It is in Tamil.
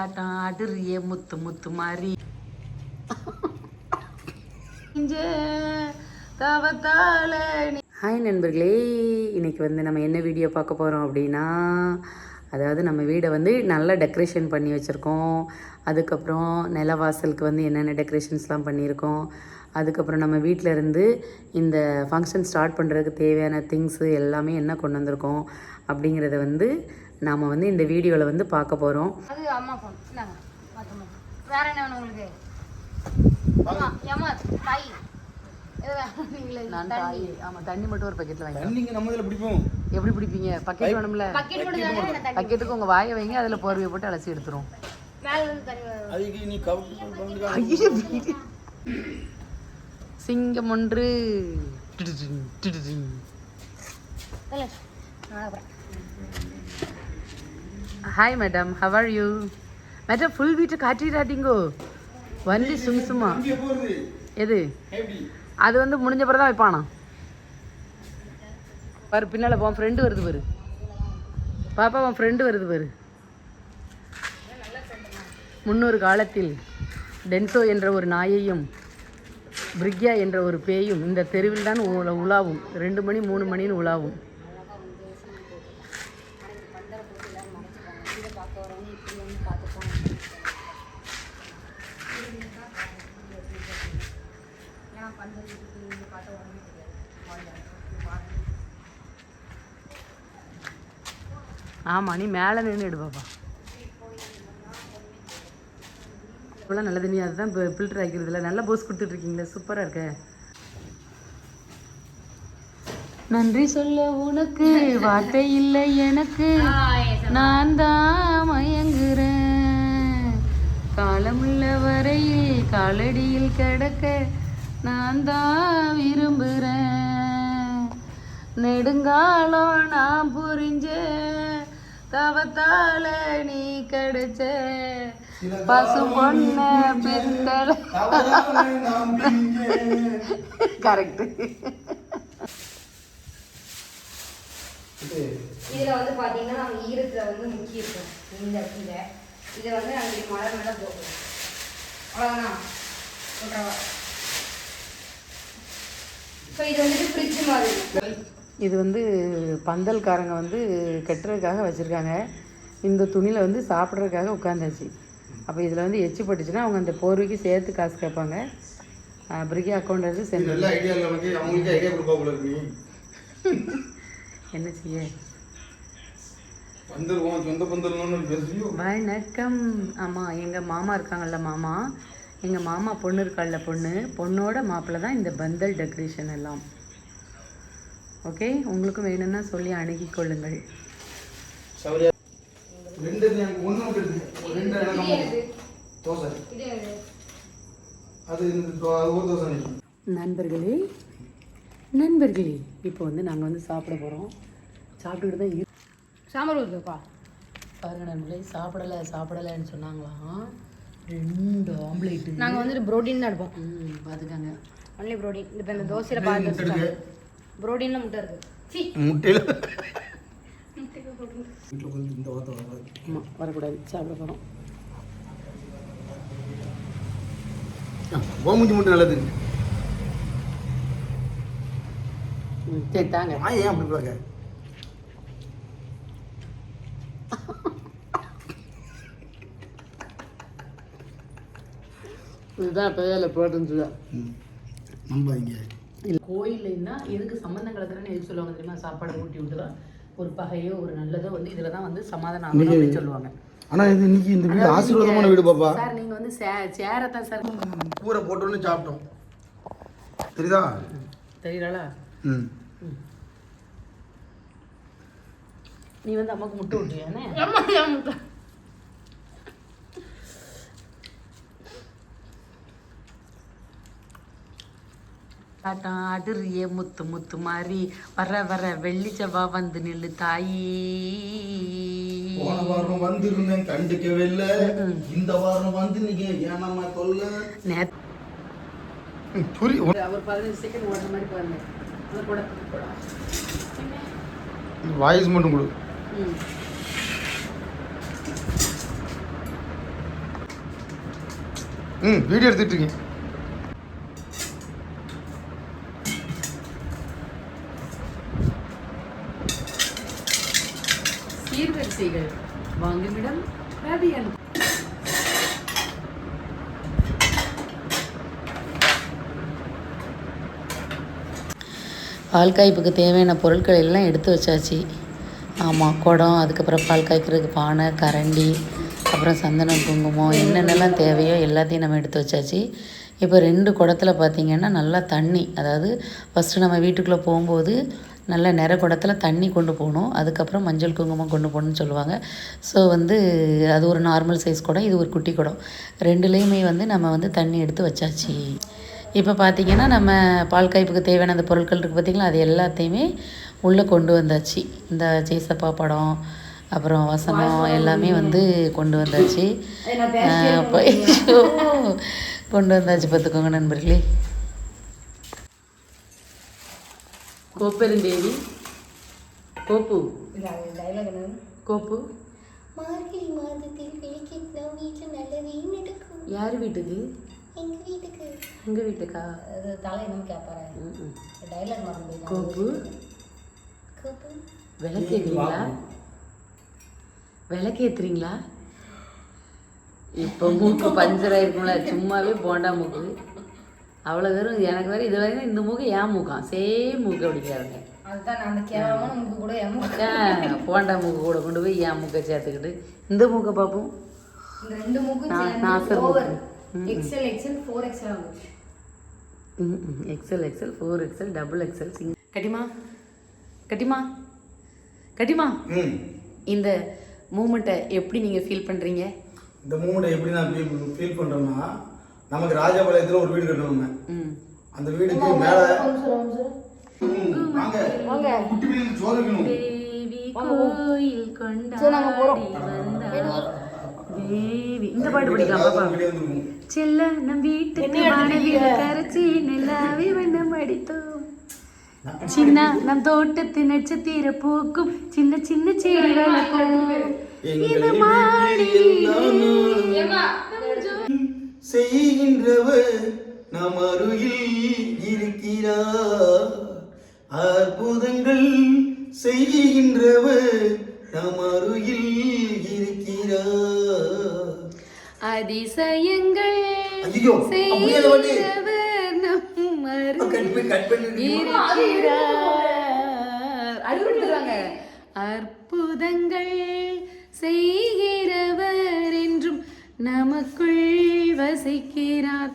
ஆட்டம் அடுறிய முத்து முத்து மாறி. ஹாய் நண்பர்களே இன்னைக்கு வந்து நம்ம என்ன வீடியோ பார்க்க போகிறோம் அப்படின்னா அதாவது நம்ம வீடை வந்து நல்லா டெக்கரேஷன் பண்ணி வச்சுருக்கோம். அதுக்கப்புறம் நிலவாசலுக்கு வந்து என்னென்ன டெக்கரேஷன்ஸ்லாம் பண்ணியிருக்கோம். அதுக்கப்புறம் நம்ம வீட்டில் இருந்து இந்த ஃபங்க்ஷன் ஸ்டார்ட் பண்ணுறதுக்கு தேவையான திங்ஸு எல்லாமே என்ன கொண்டு வந்திருக்கோம் அப்படிங்கிறத வந்து நாம் வந்து இந்த வீடியோவில் வந்து பார்க்க போகிறோம் அது அம்மா ஃபோன் வேற என்ன வேணும் உங்களுக்கு? நான் தாய். ஆமாம் தண்ணி மட்டும் ஒரு பக்கெட்டில் வாங்கி தண்ணிங்க நம்ம இதில் பிடிப்போம். எப்படி பிடிப்பீங்க? பக்கெட் வேணும்ல. பக்கெட் கொடுத்தாங்க நான் தண்ணி பக்கெட்டுக்கு உங்கள் வாயை வைங்க அதில் போர்வையை போட்டு அலசி எடுத்துரும். மேல இருந்து தண்ணி வரும். அதுக்கு நீ கவுண்ட் சிங்கம் ஒன்று டிடிடிங், டிடிடிங். இல்ல நான் அப்புறம் hi madam how are you madam full வீட்டை காட்டிடாதீங்கோ வண்டி சும் சும்மா. எது? அது வந்து முடிஞ்ச பிறகு தான் வைப்பானா? பாரு பின்னால் உன் ஃப்ரெண்டு வருது பாரு. பாப்பா உன் ஃப்ரெண்டு வருது பாரு. முன்னொரு காலத்தில் டென்சோ என்ற ஒரு நாயையும் பிரிக்யா என்ற ஒரு பேயும் இந்த தெருவில் தான் உலா- உலாவும். ரெண்டு மணி மூணு மணின்னு உலாவும். ஆமாம் நீ மேலே நின்று எடு பாப்பா. இவ்வளோ நல்ல தண்ணி அதுதான் இப்போ ஃபில்டர் ஆக்கிறதுல நல்லா போஸ் கொடுத்துட்ருக்கீங்களே சூப்பராக இருக்க. நன்றி சொல்ல உனக்கு வார்த்தை இல்லை எனக்கு. நான் தான் மயங்குறேன். காலமுள்ள வரையில் காலடியில் கிடக்க நான் தான் விரும்புகிறேன் நெடுங்காலம் நான் புரிஞ்சேன். தவத்தால நீ கிடைச்ச பசு பொண்ண பித்தள கரெக்ட் இதுல வந்து பாத்தீங்கன்னா நம்ம ஈரத்துல வந்து முக்கி இருக்கோம் இந்த கீழே. இதை வந்து நாங்கள் மழை மேலே போடுறோம். அவ்வளோதானா ஓகேவா? ஸோ இது வந்துட்டு ஃப்ரிட்ஜ் மாதிரி. இது வந்து பந்தல்காரங்க வந்து கட்டுறதுக்காக வச்சுருக்காங்க. இந்த துணியில் வந்து சாப்பிட்றதுக்காக உட்காந்தாச்சு அப்போ இதில் வந்து எச்சு பட்டுச்சுன்னா அவங்க அந்த போர்வைக்கு சேர்த்து காசு கேட்பாங்க. பிரிக்கி அக்கௌண்ட் எடுத்து நீ. என்ன செய்ய? வணக்கம். ஆமாம் எங்கள் மாமா இருக்காங்கல்ல மாமா. எங்கள் மாமா பொண்ணு இருக்காள்ல பொண்ணு. பொண்ணோட மாப்பிள்ளை தான் இந்த பந்தல் டெக்கரேஷன் எல்லாம். ஓகே? உங்களுக்கும் வேணும்னா சொல்லி அணுகிக் கொள்ளுங்கள். நண்பர்களே நண்பர்களே இப்போ வந்து நாங்கள் வந்து சாப்பிட போகிறோம் சாப்பிட்டுக்கிட்டு தான் சாம்பார் ஊற்றுப்பா பாருங்க நண்பர்களே சாப்பிடலை சாப்பிடலைன்னு சொன்னாங்களாம் ரெண்டு ஆம்லேட்டு. நாங்கள் வந்துட்டு ப்ரோட்டீன் தான் எடுப்போம். ம் பார்த்துக்கங்க ஒன்லி ப்ரோட்டீன் இப்போ இந்த தோசையில் பார்த்து ப்ரோட்டீனில் முட்டை இருக்கு. சி. முட்டையில்? வரக்கூடாது. சாப்பிட போகிறோம் கோமுஞ்சி முட்டை நல்லது. சரி தாங்க. ஏன் அப்படி பார்க்க? இதுதான் பேரில் ப்ரோட்டீன் சொல்லுவேன் ம் நம்பாங்க இல்லை. கோயில்னா எதுக்கு சம்மந்தம் கலக்கிறேன்னு எதுக்கு சொல்லுவாங்க தெரியுமா? சாப்பாடு ஊட்டி விட்டுதான் ஒரு பகையோ ஒரு நல்லதோ வந்து இதில் தான் வந்து சமாதானம் ஆகணும் அப்படின்னு சொல்லுவாங்க. ஆனால் இது இன்னைக்கு இந்த வீடு ஆசீர்வாதமான வீடு பாப்பா. சார் நீங்கள் வந்து சே சேரை தான் சார். கூரை போட்டோன்னு சாப்பிட்டோம். தெரியுதா? தெரியலா ம். நீ வந்து அம்மாவுக்கு முட்டை விட்டுவியானே டாட்டம் அடுறிய முத்து முத்து மாதிரி வர வர வெள்ளி செவ்வா வந்து நில்லு தாயி. போன வாரம் வந்திருந்தேன் கண்டுக்கவே இல்லை இந்த வாரம் வந்து நீங்க ஏனாமா தொல்ல? நேத்து புரி ஒரு பதினஞ்சு செகண்ட் ஓடுற மாதிரி பாருங்க. அது கூட கூட. வாய்ஸ் மட்டும் கொடு. ம். ம் வீடியோ எடுத்துட்டு இருக்கேன் வாங்குமிடம் ரவியன் பால் காய்ப்புக்கு தேவையான பொருட்கள் எல்லாம் எடுத்து வச்சாச்சு. ஆமாம் குடம் அதுக்கப்புறம் பால் காய்க்கிறதுக்கு பானை கரண்டி அப்புறம் சந்தனம் குங்குமம் என்னென்னலாம் தேவையோ எல்லாத்தையும் நம்ம எடுத்து வச்சாச்சு. இப்போ ரெண்டு குடத்தில் பார்த்திங்கன்னா நல்லா தண்ணி அதாவது ஃபஸ்ட்டு நம்ம வீட்டுக்குள்ளே போகும்போது நல்ல நிற குடத்துல தண்ணி கொண்டு போகணும். அதுக்கப்புறம் மஞ்சள் குங்குமம் கொண்டு போகணும்னு சொல்லுவாங்க. ஸோ வந்து அது ஒரு நார்மல் சைஸ் குடம் இது ஒரு குட்டி குடம். ரெண்டுலேயுமே வந்து நம்ம வந்து தண்ணி எடுத்து வச்சாச்சு. இப்போ பார்த்தீங்கன்னா நம்ம பால் காய்ப்புக்கு தேவையான அந்த பொருட்கள் இருக்குது பார்த்திங்களா அது எல்லாத்தையுமே உள்ளே கொண்டு வந்தாச்சு. இந்த ஜேசப்பா படம் அப்புறம் வசனம் எல்லாமே வந்து கொண்டு வந்தாச்சு. கொண்டு வந்தாச்சு பார்த்துக்கோங்க நண்பர்களே. கோப்பெருந்தேவி கோப்பு. டைலாக் என்ன கோப்பு. மார்கழி மாதத்தில் விளக்கேற்றினா வீட்டில் நல்லதே நடக்கும் யார் வீட்டுக்கு? எங்க வீட்டுக்கு? உங்கள் வீட்டுக்கா? அது தலை என்ன கேட்பாரு. டைலாக் மறந்து கோப்பு. கோப்பு. விளக்கேற்றுறீங்களா விளக்கேற்றுறீங்களா இப்போ மூக்கு பஞ்சர் ஆயிருக்கும்ல சும்மாவே போண்டா மூக்கு. அவ்வளோ வெறும் எனக்கு வேறு இது வரைக்கும் இந்த மூக்கு ஏன் மூக்காம் சேம் மூக்கு ஏன் போண்டா மூக்கு கூட கொண்டு போய் ஏன் மூக்கை சேர்த்துக்கிட்டு. இந்த மூக்கை பார்ப்போம் இந்த ரெண்டு. XL XL four XL double XL Singh கட்டிமா? கட்டிமா? கட்டிமா? ம். இந்த மூமெண்ட்டை எப்படி நீங்கள் ஃபீல் பண்ணுறீங்க இந்த மூமெண்ட்டை எப்படி நான் ஃபீல் ஃபீல் பண்ணுறேன்னா நமக்கு ராஜபாளையத்தில் ஒரு வீடு கட்டணுங்க அந்த வீடுக்கு மேலே வாங்க. வாங்க. குட்டி பிள்ளைங்க சோறு வைக்கணும். கோயில் கொண்டாடி இந்த பாட்டு படிக்கலாம் பாப்பா. வெளியே வந்துருக்கும் செல்ல நம் வீட்டுக்கு வானவில் கரைச்சி நிலாவி வண்ணம் அடித்தோம். சின்ன நம் தோட்டத்து நட்சத்திர பூக்கும் சின்ன சின்ன செடி வளர்க்கும். எங்கள் வீட்டில் எல்லா நாளும் செய்கின்றவர் நம் அருகில் இருக்கிறார். அற்புதங்கள் செய்கின்றவர் நம் அருகில் இருக்கிறார். அதிசயங்கள் செய்கிறவர் நம் இருக்கிறார். அற்புதங்கள் செய்கிறவர் என்றும் நமக்குள் வசிக்கிறார்.